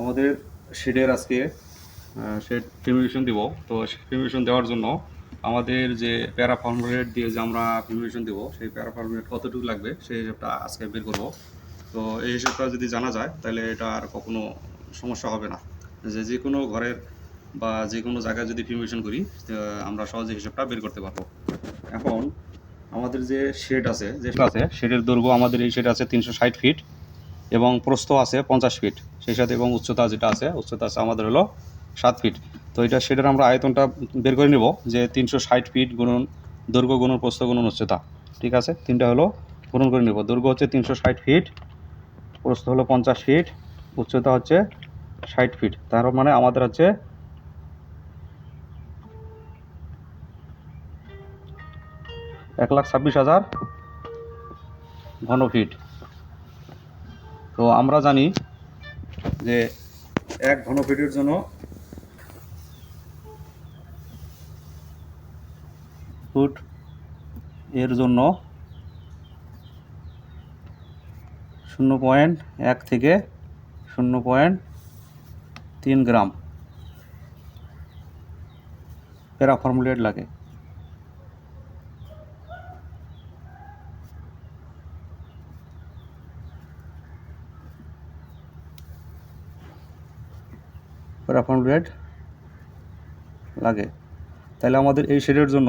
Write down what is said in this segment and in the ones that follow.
আমাদের শেডের আজকে শেড ফিমিউশন দিব। তো ফিমিউশন দেওয়ার জন্য আমাদের যে প্যারা ফর্মুলেট দিয়ে যে আমরা ফিমিউশন দিব, সেই প্যারা ফর্মুলেট কতটুকু লাগবে সেই হিসাবটা আজকে বের করব। তো এই হিসাবটা যদি জানা যায়, তাহলে এটা আর কখনো সমস্যা হবে না। যে যে কোনো ঘরের বা যে কোনো জায়গায় যদি ফিমিউশন করি আমরা সহজে হিসাবটা বের করতে পারব। এখন আমাদের যে শেড আছে, যে আছে, শেডের দৈর্ঘ্য আমাদের এই শেড আছে তিনশো ষাট ফিট এবং প্রস্থ আছে পঞ্চাশ ফিট সেই সাথে এবং উচ্চতা যেটা আছে, উচ্চতা আছে আমাদের হলো সাত ফিট তো এটা, সেটার আমরা আয়তনটা বের করে নেব যে তিনশো ষাট ফিট গুণন দৈর্ঘ্য গুণন প্রস্থ গুণন উচ্চতা। ঠিক আছে? তিনটা হলো গুণন করে নেব। দৈর্ঘ্য হচ্ছে তিনশো ষাট ফিট প্রস্থ হলো পঞ্চাশ ফিট উচ্চতা হচ্ছে ষাট ফিট তার মানে আমাদের হচ্ছে এক লাখ ছাব্বিশ হাজার ঘন ফিট তো আমরা জানি যে এক ঘন ফিটের জন্য ফুট এর জন্য শূন্য পয়েন্ট এক থেকে শূন্য পয়েন্ট তিন গ্রাম প্যারা ফর্মুলেট প্যারাফর্ম রেড লাগে। তাহলে আমাদের এই শেডের জন্য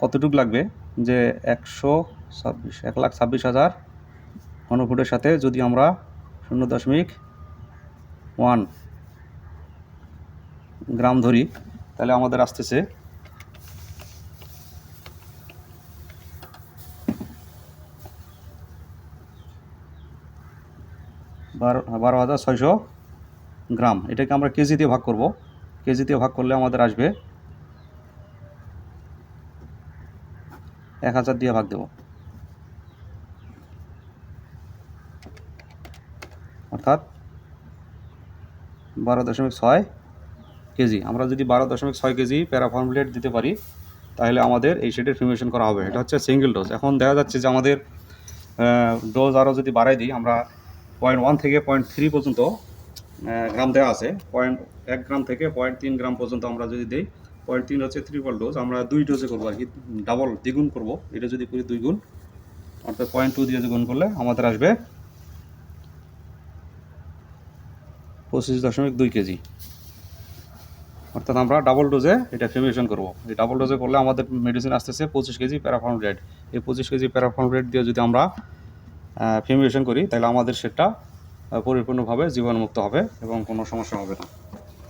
কতটুকু লাগবে? যে একশো ছাব্বিশ, এক লাখ ছাব্বিশ হাজার ঘনফুটের সাথে যদি আমরা শূন্য দশমিক ওয়ান গ্রাম ধরি, তাহলে আমাদের আসতেছে বারো বারো হাজার ছয়শো গ্রাম। এটাকে আমরা কেজিতে ভাগ করব। কেজিতে ভাগ করলে আমাদের আসবে এক হাজার দিয়ে ভাগ দেব। অর্থাৎ বারো দশমিক ছয় কেজি। আমরা যদি বারো দশমিক ছয় কেজি প্যারাফর্মুলেট দিতে পারি, তাহলে আমাদের এই শেডের ফিমেশন করা হবে। এটা হচ্ছে সিঙ্গেল ডোজ। এখন দেখা যাচ্ছে যে আমাদের ডোজ আরও যদি বাড়াই দিই, আমরা পয়েন্ট ওয়ান থেকে পয়েন্ট থ্রি পর্যন্ত গ্রাম দেওয়া আছে। পয়েন্ট এক গ্রাম থেকে পয়েন্ট তিন গ্রাম পর্যন্ত আমরা যদি দিই, পয়েন্ট তিন হচ্ছে ত্রিপল ডোজ আমরা দুই ডোজে করব আর কি ডাবল দ্বিগুণ করব। এটা যদি করি দুই গুণ অর্থাৎ পয়েন্ট টু দিয়ে গুণ করলে আমাদের আসবে পঁচিশ দশমিক দুই কেজি। অর্থাৎ আমরা ডাবল ডোজে এটা ফিমিউশন করব। এই ডাবল ডোজে করলে আমাদের মেডিসিন আসতেছে পঁচিশ কেজি প্যারাফর্ম রেড এই পঁচিশ কেজি প্যারাফর্ম রেড দিয়ে যদি আমরা ফিমিউশন করি, তাহলে আমাদের সেটা পরিপূর্ণভাবে জীবাণুমুক্ত হবে এবং কোনো সমস্যা হবে না।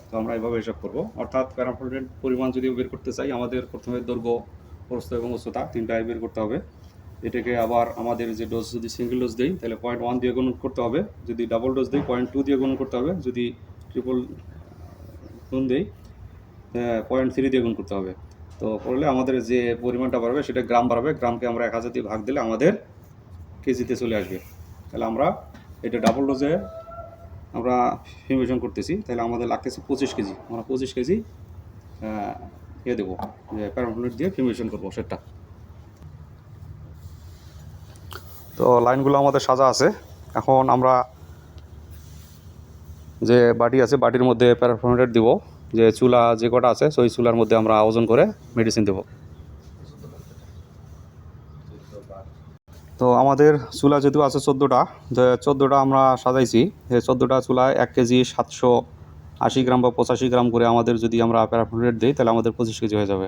তো আমরা এভাবে হিসাব করব। অর্থাৎ প্যারাফোল্ডের পরিমাণ যদি বের করতে চাই, আমাদের প্রথমে দৈর্ঘ্য, প্রস্থ এবং উচ্চতা তিনটাই বের করতে হবে। এটাকে আবার আমাদের যে ডোজ যদি সিঙ্গেল ডোজ দিই, তাহলে পয়েন্ট ওয়ান দিয়ে গুণ করতে হবে। যদি ডাবল ডোজ দিই পয়েন্ট টু দিয়ে গুণ করতে হবে। যদি ট্রিপল গুণ দিই পয়েন্ট থ্রি দিয়ে গুণ করতে হবে। তো করলে আমাদের যে পরিমাণটা বাড়বে, সেটা গ্রাম বাড়বে। গ্রামকে আমরা এক হাজার দিয়ে ভাগ দিলে আমাদের কেজিতে চলে আসবে। তাহলে আমরা এটা ডাবল ডোজে আমরা ফিমিউশন করতেছি। তাহলে আমাদের লাগতেছে পঁচিশ কেজি। আমরা পঁচিশ কেজি ইয়ে দেবো, যে প্যারাফোনেট দিয়ে ফিমিউশন করব সেটা তো লাইনগুলো আমাদের সাজা আছে। এখন আমরা যে বাটি আছে, বাটির মধ্যে প্যারাফোনেট দিব। যে চুলা যে কটা আছে, সেই চুলার মধ্যে আমরা ওজন করে মেডিসিন দেবো। তো আমাদের চুলা যেহেতু আছে চোদ্দোটা, যে চোদ্দোটা আমরা সাজাইছি চোদ্দোটা চুলায় এক কেজি সাতশো আশি গ্রাম বা পঁচাশি গ্রাম করে আমাদের যদি আমরা প্যারাফোনেট দিই, তাহলে আমাদের পঁচিশ কেজি হয়ে যাবে।